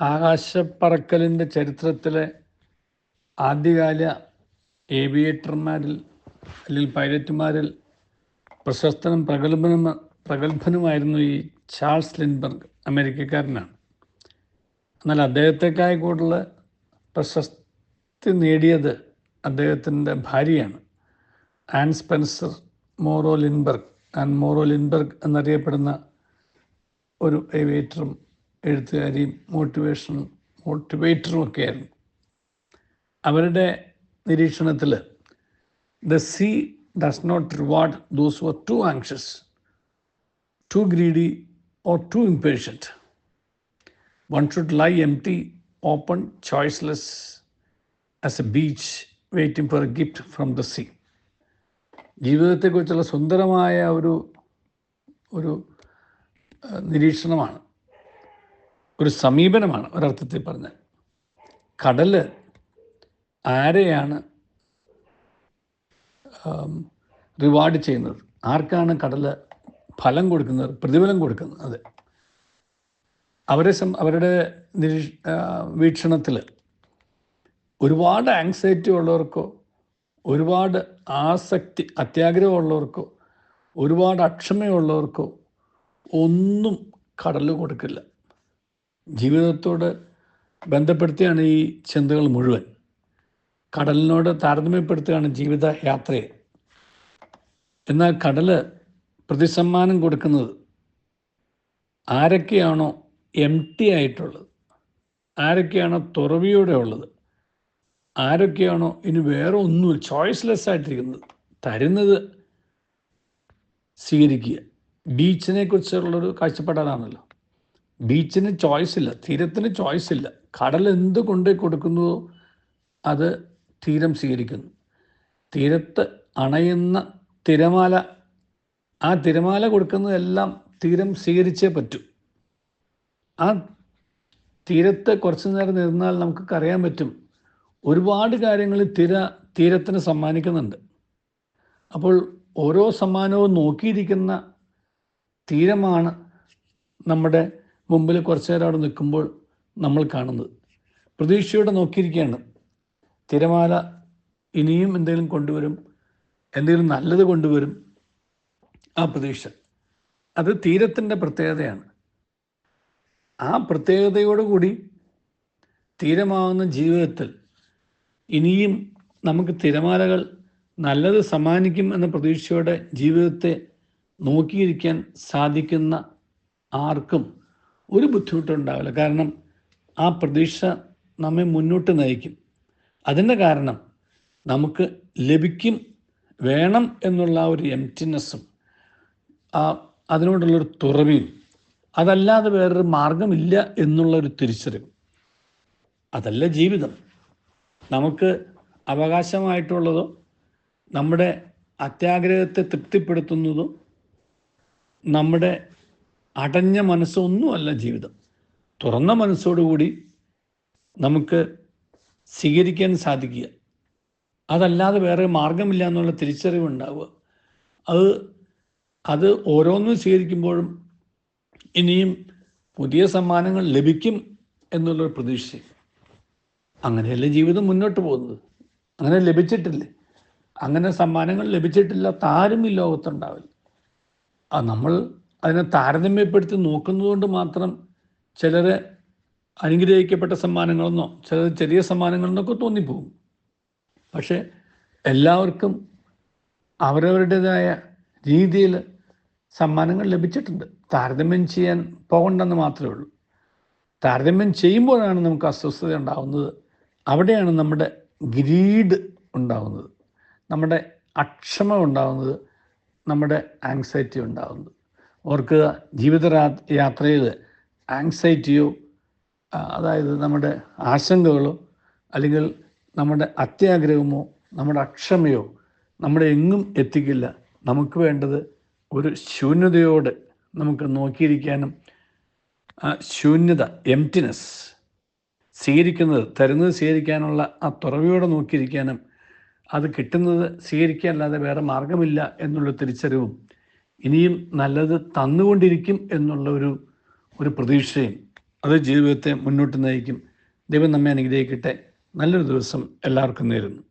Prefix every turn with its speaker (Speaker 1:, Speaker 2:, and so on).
Speaker 1: ആകാശപ്പറക്കലിന്റെ ചരിത്രത്തിലെ ആദ്യകാല ഏവിയേറ്റർമാരിൽ അല്ലെങ്കിൽ പൈലറ്റുമാരിൽ പ്രശസ്തനും പ്രഗത്ഭനും പ്രഗത്ഭനുമായിരുന്നു ഈ ചാൾസ് ലിൻബർഗ് അമേരിക്കക്കാരനാണ്. എന്നാൽ അദ്ദേഹത്തെക്കായി കൂടുതൽ പ്രശസ്തി നേടിയത് അദ്ദേഹത്തിന്റെ ഭാര്യയാണ്. Anne Spencer Morrow Lindbergh Anne Morrow Lindbergh എന്നറിയപ്പെടുന്ന ഒരു ഏവിയേറ്ററും എഴുത്തുകാരിയും മോട്ടിവേഷൻ മോട്ടിവേറ്ററും ഒക്കെയായിരുന്നു. അവരുടെ നിരീക്ഷണത്തിൽ the sea does not reward those who are too anxious too greedy or too impatient one should lie empty open choiceless as a beach waiting for a gift from the sea ജീവിതത്തെക്കുറിച്ചുള്ള സുന്ദരമായ ഒരു ഒരു നിരീക്ഷണമാണ്. ഒരു സമീപനമാണ് ഒരർത്ഥത്തിൽ പറഞ്ഞാൽ. കടൽ ആരെയാണ് റിവാർഡ് ചെയ്യുന്നത്? ആർക്കാണ് കടൽ ഫലം കൊടുക്കുന്നത് പ്രതിഫലം കൊടുക്കുന്നത്? അതെ. അവരെ സം അവരുടെ നിരീക്ഷ വീക്ഷണത്തിൽ ഒരുപാട് ആങ്സൈറ്റി ഉള്ളവർക്കോ ഒരുപാട് ആസക്തി അത്യാഗ്രഹമുള്ളവർക്കോ ഒരുപാട് അക്ഷമയുള്ളവർക്കോ ഒന്നും കടൽ കൊടുക്കില്ല. ജീവിതത്തോട് ബന്ധപ്പെടുത്തിയാണ് ഈ ചിന്തകൾ മുഴുവൻ. കടലിനോട് താരതമ്യപ്പെടുത്തുകയാണ് ജീവിത യാത്രയെ. എന്നാൽ കടൽ പ്രതിസമ്മാനം കൊടുക്കുന്നത് ആരൊക്കെയാണോ എം ടി ആയിട്ടുള്ളത്? ആരൊക്കെയാണോ തുറവിയോടെ ഉള്ളത്? ആരൊക്കെയാണോ ഇനി വേറെ ഒന്നും ചോയ്സ്ലെസ് ആയിട്ടിരിക്കുന്നത്? തരുന്നത് സ്വീകരിക്കുക. ബീച്ചിനെ കുറിച്ചുള്ളൊരു കാഴ്ചപ്പാടാണല്ലോ ബീച്ചിന് ചോയ്സ് ഇല്ല തീരത്തിന് ചോയ്സ് ഇല്ല. കടൽ എന്ത് കൊണ്ട് കൊടുക്കുന്നുവോ അത് തീരം സ്വീകരിക്കുന്നു. തീരത്ത് അണയുന്ന തിരമാല ആ തിരമാല കൊടുക്കുന്നതെല്ലാം തീരം സ്വീകരിച്ചേ പറ്റൂ. ആ തീരത്ത് കുറച്ചു നേരം നിന്നാൽ നമുക്ക് അറിയാൻ പറ്റും. ഒരുപാട് കാര്യങ്ങൾ തിര തീരത്തിന് സമ്മാനിക്കുന്നുണ്ട്. അപ്പോൾ ഓരോ സമ്മാനവും നോക്കിയിരിക്കുന്ന തീരമാണ് നമ്മുടെ മുമ്പിൽ കുറച്ചു നേരം അവിടെ നിൽക്കുമ്പോൾ നമ്മൾ കാണുന്നത്. പ്രതീക്ഷയോടെ നോക്കിയിരിക്കുകയാണ്. തിരമാല ഇനിയും എന്തെങ്കിലും കൊണ്ടുവരും എന്തെങ്കിലും നല്ലത് കൊണ്ടുവരും ആ പ്രതീക്ഷ. അത് തീരത്തിന്റെ പ്രത്യേകതയാണ്. ആ പ്രത്യേകതയോടുകൂടി തീരമാവുന്ന ജീവിതത്തിൽ ഇനിയും നമുക്ക് തിരമാലകൾ നല്ലത് സമ്മാനിക്കും എന്ന പ്രതീക്ഷയോടെ ജീവിതത്തെ നോക്കിയിരിക്കാൻ സാധിക്കുന്ന ആർക്കും ഒരു ബുദ്ധിമുട്ടും ഉണ്ടാവില്ല കാരണം ആ പ്രതീക്ഷ നമ്മെ മുന്നോട്ട് നയിക്കും. അതിന്റെ കാരണം നമുക്ക് ലഭിക്കും വേണം എന്നുള്ള ഒരു എംറ്റിനെസ്സും ആ അതിനോടുള്ളൊരു തുറവിയും അതല്ലാതെ വേറൊരു മാർഗമില്ല എന്നുള്ള ഒരു തിരിച്ചറിവ്. അതല്ല ജീവിതം. നമുക്ക് അവകാശമായിട്ടുള്ളതോ നമ്മുടെ അത്യാഗ്രഹത്തെ തൃപ്തിപ്പെടുത്തുന്നതോ നമ്മുടെ അടഞ്ഞ മനസ്സൊന്നുമല്ല ജീവിതം. തുറന്ന മനസ്സോടുകൂടി നമുക്ക് സ്വീകരിക്കാൻ സാധിക്കുക. അതല്ലാതെ വേറെ മാർഗമില്ല എന്നുള്ള തിരിച്ചറിവുണ്ടാവുക. അത് അത് ഓരോന്നും സ്വീകരിക്കുമ്പോഴും ഇനിയും പുതിയ സമ്മാനങ്ങൾ ലഭിക്കും എന്നുള്ളൊരു പ്രതീക്ഷ. അങ്ങനെയല്ലേ ജീവിതം മുന്നോട്ട് പോകുന്നത്? അങ്ങനെ ലഭിച്ചിട്ടില്ലേ? അങ്ങനെ സമ്മാനങ്ങൾ ലഭിച്ചിട്ടില്ലാത്ത ആരും ഈ ലോകത്തുണ്ടാവില്ല. നമ്മൾ അതിനെ താരതമ്യപ്പെടുത്തി നോക്കുന്നതുകൊണ്ട് മാത്രം ചിലരെ അനുഗ്രഹിക്കപ്പെട്ട സമ്മാനങ്ങളെന്നോ ചിലർ ചെറിയ സമ്മാനങ്ങളെന്നൊക്കെ തോന്നിപ്പോകും. പക്ഷേ എല്ലാവർക്കും അവരവരുടേതായ രീതിയിൽ സമ്മാനങ്ങൾ ലഭിച്ചിട്ടുണ്ട്. താരതമ്യം ചെയ്യാൻ പോകണ്ടെന്ന് മാത്രമേ ഉള്ളൂ. താരതമ്യം ചെയ്യുമ്പോഴാണ് നമുക്ക് അസ്വസ്ഥത ഉണ്ടാകുന്നത് അവിടെയാണ് നമ്മുടെ ഗ്രീഡ് ഉണ്ടാകുന്നത് നമ്മുടെ അക്ഷമ ഉണ്ടാകുന്നത് നമ്മുടെ ആങ്സൈറ്റി ഉണ്ടാകുന്നത് ഓർക്കുക ജീവിത യാത്രയിൽ ആങ്സൈറ്റിയോ അതായത് നമ്മുടെ ആശങ്കകളോ അല്ലെങ്കിൽ നമ്മുടെ അത്യാഗ്രഹമോ നമ്മുടെ അക്ഷമയോ നമ്മുടെ എങ്ങും എത്തിക്കില്ല. നമുക്ക് വേണ്ടത് ഒരു ശൂന്യതയോട് നമുക്ക് നോക്കിയിരിക്കാനും ആ ശൂന്യത എംറ്റിനെസ് സ്വീകരിക്കുന്നത് തരുന്നത് സ്വീകരിക്കാനുള്ള ആ തുറവിയോടെ നോക്കിയിരിക്കാനും അത് കിട്ടുന്നത് സ്വീകരിക്കാനല്ലാതെ വേറെ മാർഗമില്ല എന്നുള്ള തിരിച്ചറിവും ഇനിയും നല്ലത് തന്നുകൊണ്ടിരിക്കും എന്നുള്ള ഒരു ഒരു പ്രതീക്ഷയും അത് ജീവിതത്തെ മുന്നോട്ട് നയിക്കും. ദൈവം നമ്മെ അനുഗ്രഹിക്കട്ടെ. നല്ലൊരു ദിവസം എല്ലാവർക്കും നേരുന്നു.